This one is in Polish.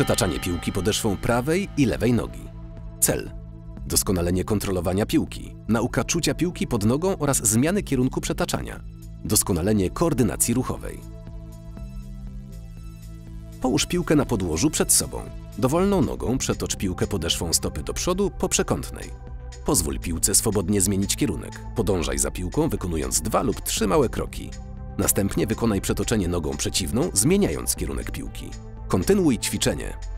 Przetaczanie piłki podeszwą prawej i lewej nogi. Cel. Doskonalenie kontrolowania piłki, nauka czucia piłki pod nogą oraz zmiany kierunku przetaczania. Doskonalenie koordynacji ruchowej. Połóż piłkę na podłożu przed sobą. Dowolną nogą przetocz piłkę podeszwą stopy do przodu po przekątnej. Pozwól piłce swobodnie zmienić kierunek. Podążaj za piłką, wykonując dwa lub trzy małe kroki. Następnie wykonaj przetoczenie nogą przeciwną, zmieniając kierunek piłki. Kontynuuj ćwiczenie.